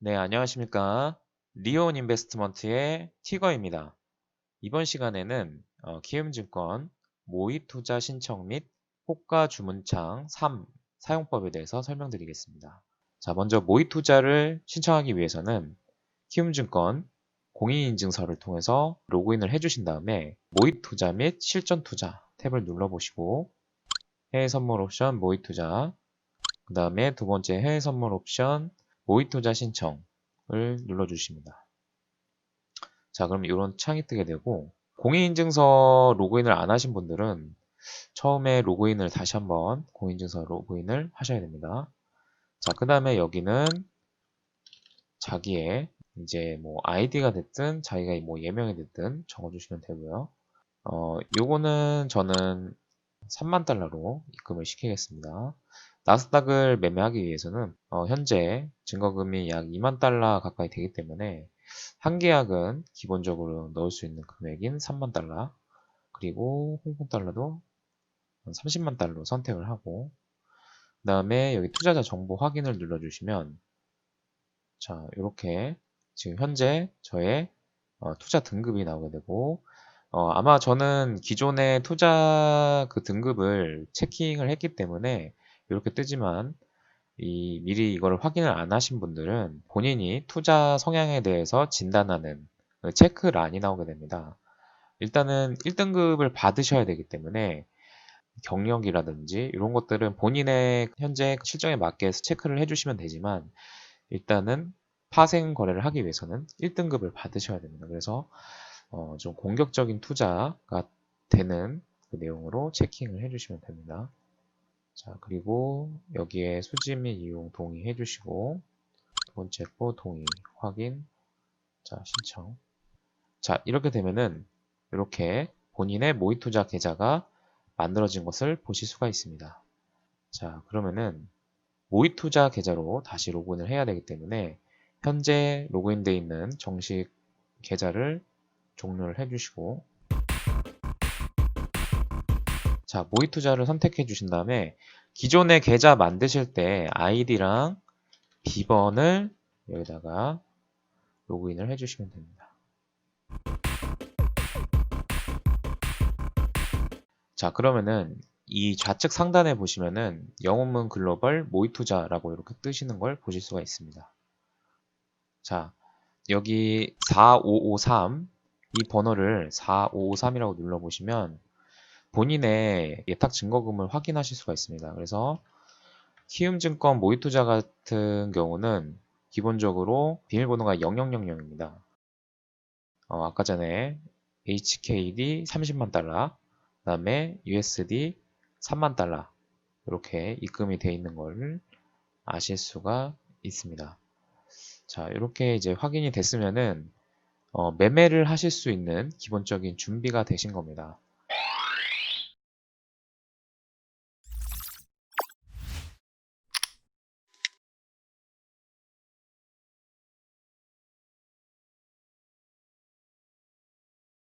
네, 안녕하십니까. 리온 인베스트먼트의 티거입니다. 이번 시간에는 어, 키움증권 모의투자 신청 및 호가 주문창 3 사용법에 대해서 설명드리겠습니다. 자, 먼저 모의투자를 신청하기 위해서는 키움증권 공인인증서를 통해서 로그인을 해주신 다음에 모의투자 및 실전투자 탭을 눌러보시고 해외 선물 옵션 모의투자 그 다음에 두 번째 해외 선물 옵션 모의투자 신청을 눌러주십니다. 자, 그럼 이런 창이 뜨게 되고 공인인증서 로그인을 안 하신 분들은 처음에 로그인을 다시 한번 공인인증서 로그인을 하셔야 됩니다. 자, 그 다음에 여기는 자기의 이제 뭐 아이디가 됐든 자기가 뭐 예명이 됐든 적어주시면 되고요. 어, 요거는 저는 3만 달러로 입금을 시키겠습니다. 나스닥을 매매하기 위해서는 어, 현재 증거금이 약 2만 달러 가까이 되기 때문에 한 계약은 기본적으로 넣을 수 있는 금액인 3만 달러 그리고 홍콩 달러도 30만 달러 선택을 하고 그 다음에 여기 투자자 정보 확인을 눌러주시면 자 이렇게 지금 현재 저의 어, 투자 등급이 나오게 되고 어, 아마 저는 기존의 투자 그 등급을 체킹을 했기 때문에 이렇게 뜨지만 이 미리 이거를 확인을 안 하신 분들은 본인이 투자 성향에 대해서 진단하는 그 체크란이 나오게 됩니다. 일단은 1등급을 받으셔야 되기 때문에 경력이라든지 이런 것들은 본인의 현재 실정에 맞게 체크를 해주시면 되지만 일단은 파생 거래를 하기 위해서는 1등급을 받으셔야 됩니다. 그래서 어, 좀 공격적인 투자가 되는 그 내용으로 체킹을 해주시면 됩니다. 자, 그리고 여기에 수집 및 이용 동의해 주시고 두거 동의 확인 자, 신청 자, 이렇게 되면은 이렇게 본인의 모의투자 계좌가 만들어진 것을 보실 수가 있습니다. 자, 그러면은 모의투자 계좌로 다시 로그인을 해야 되기 때문에 현재 로그인되어 있는 정식 계좌를 종료를 해주시고 자 모의 투자를 선택해 주신 다음에 기존의 계좌 만드실 때 아이디랑 비번을 여기다가 로그인을 해 주시면 됩니다. 자 그러면은 이 좌측 상단에 보시면은 영업문 글로벌 모의 투자라고 이렇게 뜨시는 걸 보실 수가 있습니다. 자 여기 4553 이 번호를 4553이라고 눌러보시면 본인의 예탁 증거금을 확인하실 수가 있습니다. 그래서 키움증권 모의투자 같은 경우는 기본적으로 비밀번호가 0000입니다. 어, 아까 전에 HKD 30만 달러, 그 다음에 USD 3만 달러 이렇게 입금이 되어 있는 걸 아실 수가 있습니다. 자, 이렇게 이제 확인이 됐으면은 어, 매매를 하실 수 있는 기본적인 준비가 되신 겁니다.